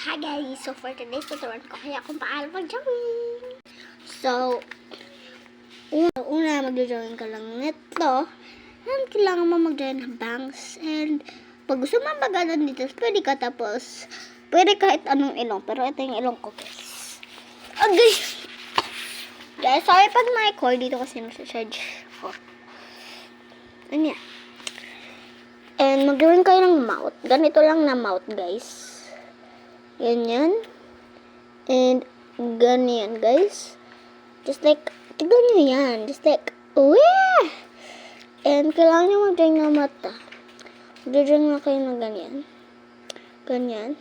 Hi guys! So for today's tutorial ko kaya kung paano mag-drawing. So, una, una mag-drawing ka lang nito. And kailangan mo mag-drawing ng bangs. And pag gusto mo magalan dito, pwede ka tapos. Pwede kahit anong ilong. Pero ito yung ilong ko guys. Okay. Guys, sorry pag call dito kasi nasa-charge ko. Ano yan? And mag-drawing kayo ng mouth. Ganito lang na mouth guys. Ganyan. And, ganyan, guys. Just like, tignan nyo yan. Just like, weh! And, kailangan nyo mag-drawing ng mata. Mag-drawing na kayo ng ganyan. Ganyan.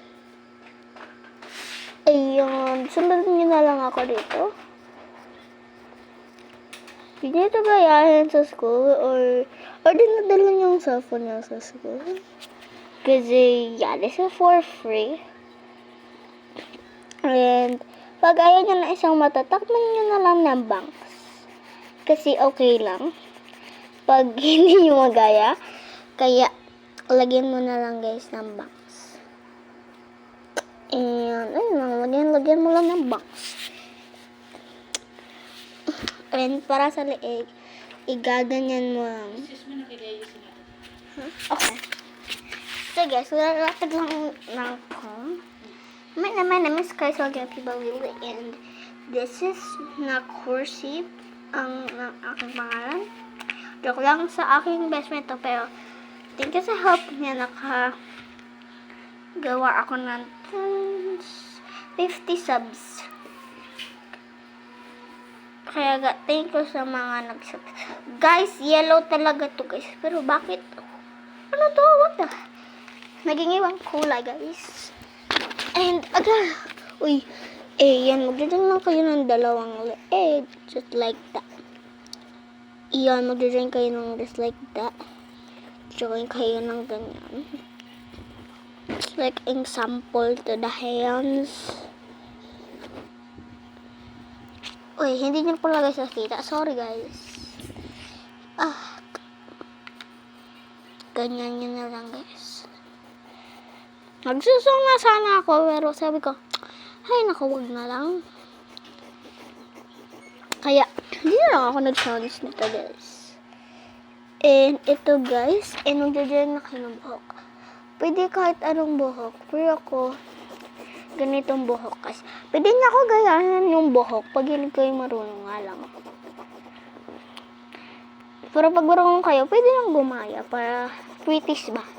Ayun. Sundan nyo na lang ako dito. Hindi ito gayahin sa school or, or dinadala nyo yung cellphone nyo sa school. Kasi, yeah, this is for free. Pag ayaw nyo na isang mata, takpan nyo na lang ng bangs. Kasi okay lang. Pag hindi nyo magaya, kaya, lagyan mo na lang guys ng bangs. And, ayun lang, lagyan, lagyan mo lang ng bangs. And, para sa leeg, igaganyan mo lang. Okay. So guys, lalapit lang ng. My, name is Kais P. Balili and this is na cursive ang, ang aking pangalan. Joke lang sa aking best friend to pero thank you sa help niya naka gawa ako ng 50 subs. Kaya ga, thank you sa mga nag-sub. Guys, yellow talaga to guys. Pero bakit? Ano to? What the? Naging ibang kulay guys. And, aga, uy, eh, yan, magdadang lang kayo ng dalawang leeg, just like that. Iyan, magdadang kayo ng just like that. Drawing kayo ng ganyan. It's like example to the hands. Uy, hindi nyo pala guys nakita. Sorry guys. Ah. Ganyan nyo na lang guys. Nagsusong na sana ako, pero sabi ko, ay, naku, wag na lang. Kaya, hindi na ako nag-challenge nito, guys. And, ito, guys, and magdadyan na kayo ng buhok. Pwede kahit anong buhok, pero ako, ganitong buhok, kasi, pwede na ako gayahin yung buhok, pag hindi kayo marunong nga lang. Pero pag marunong kayo, pwede lang gumaya, para British ba?